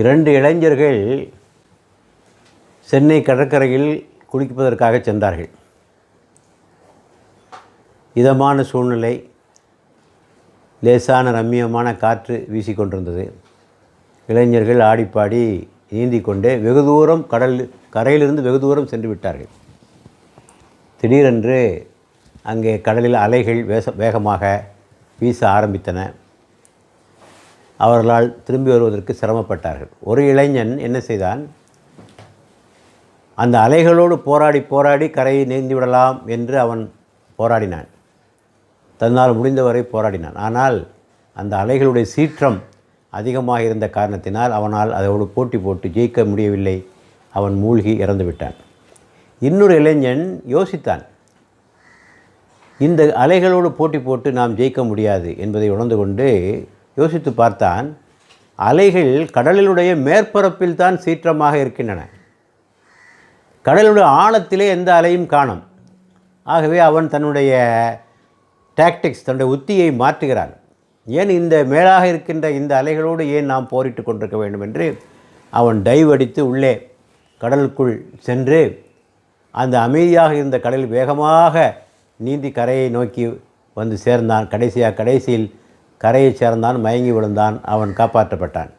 இரண்டு இளைஞர்கள் சென்னை கடற்கரையில் குளிப்பதற்காக சென்றார்கள். இதமான சூழ்நிலை லேசான ரம்மியமான காற்று வீசிக்கொண்டிருந்தது இளைஞர்கள் ஆடிப்பாடி நீந்தி கொண்டே வெகு தூரம் கடல் கரையிலிருந்து வெகு தூரம் சென்று விட்டார்கள். திடீரென்று அங்கே கடலில் அலைகள் வேச வேகமாக வீச ஆரம்பித்தன. அவர்களால் திரும்பி வருவதற்கு சிரமப்பட்டார்கள். ஒரு இளைஞன் என்ன செய்தான்? அந்த அலைகளோடு போராடி போராடி கரையை நீந்தி விடலாம் என்று அவன் போராடினான். தன்னால் முடிந்தவரை போராடினான். ஆனால் அந்த அலைகளுடைய சீற்றம் அதிகமாக இருந்த காரணத்தினால் அவனால் அதோடு போட்டி போட்டு ஜெயிக்க முடியவில்லை. அவன் மூழ்கி இறந்து விட்டான் இன்னொரு இளைஞன் யோசித்தான் இந்த அலைகளோடு போட்டி போட்டு நாம் ஜெயிக்க முடியாது என்பதை உணர்ந்து கொண்டு யோசித்து பார்த்தான் அலைகள் கடலினுடைய மேற்பரப்பில் தான் சீற்றமாக இருக்கின்றன. கடலுடைய ஆழத்திலே எந்த அலையும் காணும். ஆகவே அவன் தன்னுடைய டாக்டிக்ஸ் தன்னுடைய உத்தியை மாற்றுகிறான். ஏன் இந்த மேலாக இருக்கின்ற இந்த அலைகளோடு ஏன் நாம் போரிட்டு கொண்டிருக்க வேண்டும் என்று அவன் டைவ் அடித்து உள்ளே கடலுக்குள் சென்று அந்த அமைதியாக இருந்த கடல் வேகமாக நீந்தி கரையை நோக்கி வந்து சேர்ந்தான். கடைசியாக கடைசியில் கரையைச் சேர்ந்தான் மயங்கி விழுந்தான் அவன் காப்பாற்றப்பட்டான்.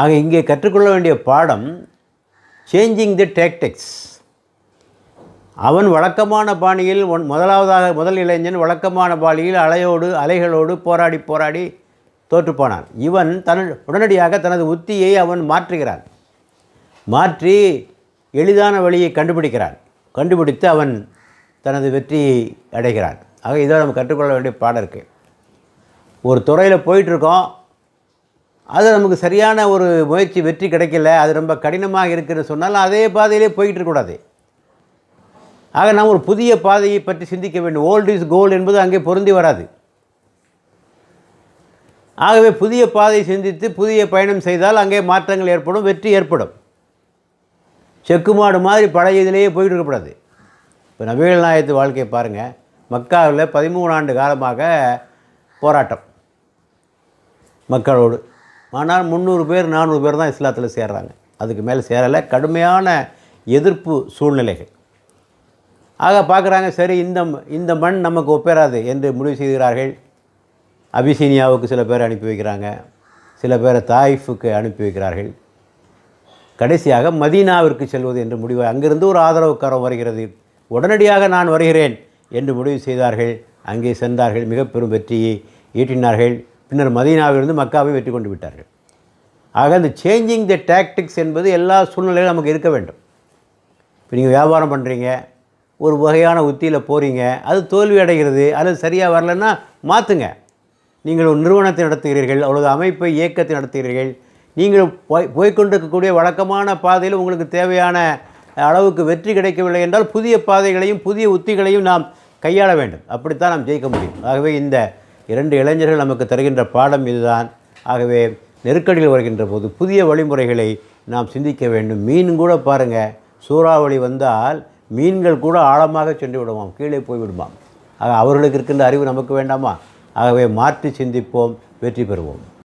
ஆக இங்கே கற்றுக்கொள்ள வேண்டிய பாடம் சேஞ்சிங் தி டேக்டிக்ஸ் அவன் வழக்கமான பாணியில் ஒன் முதலாவதாக முதல் இளைஞன் வழக்கமான பாணியில் அலையோடு அலைகளோடு போராடி போராடி தோற்றுப்போனான். இவன் தன் உடனடியாக தனது உத்தியை அவன் மாற்றுகிறான். மாற்றி எளிதான வழியை கண்டுபிடிக்கிறான். கண்டுபிடித்து அவன் தனது வெற்றியை அடைகிறான். ஆக இதை நம்ம கற்றுக்கொள்ள வேண்டிய பாடம் இருக்குது ஒரு துறையில் போயிட்டுருக்கோம். அது நமக்கு சரியான ஒரு முயற்சி வெற்றி கிடைக்கல. அது ரொம்ப கடினமாக இருக்குன்னு சொன்னால் அதே பாதையிலே போய்கிட்டு இருக்கக்கூடாது. ஆக நாம் ஒரு புதிய பாதையை பற்றி சிந்திக்க வேண்டும். ஓல்டு இஸ் கோல்டு என்பது அங்கே பொருந்தி வராது. ஆகவே புதிய பாதை சிந்தித்து புதிய பயணம் செய்தால் அங்கே மாற்றங்கள் ஏற்படும் வெற்றி ஏற்படும். செக்கு மாடு மாதிரி பழைய இதிலேயே போயிட்டு இருக்கக்கூடாது. இப்போ நவீன நாயத்து வாழ்க்கையை பாருங்கள் மக்காவில் பதிமூணு ஆண்டு காலமாக போராட்டம். மக்களோடு. ஆனால் முந்நூறு பேர் நானூறு பேர் தான் இஸ்லாத்தில் சேர்றாங்க. அதுக்கு மேலே சேரலை. கடுமையான எதிர்ப்பு சூழ்நிலைகள். ஆக பார்க்குறாங்க சரி இந்த இந்த மண் நமக்கு ஒப்பேறாது என்று முடிவு செய்கிறார்கள். அபிசீனியாவுக்கு சில பேர் அனுப்பி வைக்கிறாங்க. சில பேரை தாயிஃபுக்கு அனுப்பி வைக்கிறார்கள். கடைசியாக மதீனாவிற்கு செல்வது என்று முடிவு அங்கிருந்து ஒரு ஆதரவுக்காரம் வருகிறது. உடனடியாக நான் வருகிறேன் என்று முடிவு செய்தார்கள். அங்கே சென்றார்கள். மிக பெரும் வெற்றியை ஈட்டினார்கள். பின்னர் மதீனாவிலிருந்து மக்காவை வெற்றி கொண்டு விட்டார்கள். ஆக அந்த சேஞ்சிங் த டாக்டிக்ஸ் என்பது எல்லா சூழ்நிலையிலும் நமக்கு இருக்க வேண்டும். இப்போ நீங்கள் வியாபாரம் பண்ணுறீங்க ஒரு வகையான உத்தியில் போகிறீங்க அது தோல்வி அடைகிறது அது சரியாக வரலன்னா மாற்றுங்க நீங்கள் ஒரு நிறுவனத்தை நடத்துகிறீர்கள் அவ்வளோ அமைப்பை இயக்கத்தை நடத்துகிறீர்கள் நீங்கள் போய் போய்கொண்டிருக்கக்கூடிய வழக்கமான பாதையில் உங்களுக்கு தேவையான அளவுக்கு வெற்றி கிடைக்கவில்லை என்றால் புதிய பாதைகளையும் புதிய உத்திகளையும் நாம் கையாள வேண்டும். அப்படித்தான் நாம் ஜெயிக்க முடியும். ஆகவே இந்த இரண்டு இளைஞர்கள் நமக்கு தருகின்ற பாடம் இதுதான். ஆகவே நெருக்கடியில் வருகின்ற போது புதிய வழிமுறைகளை நாம் சிந்திக்க வேண்டும். மீன் கூட பாருங்கள் சூறாவளி வந்தால் மீன்கள் கூட ஆழமாக சென்று விடுவோம் கீழே போய்விடுமாம் ஆக அவர்களுக்கு இருக்கின்ற அறிவு நமக்கு வேண்டாமா? ஆகவே மாற்றி சிந்திப்போம் வெற்றி பெறுவோம்.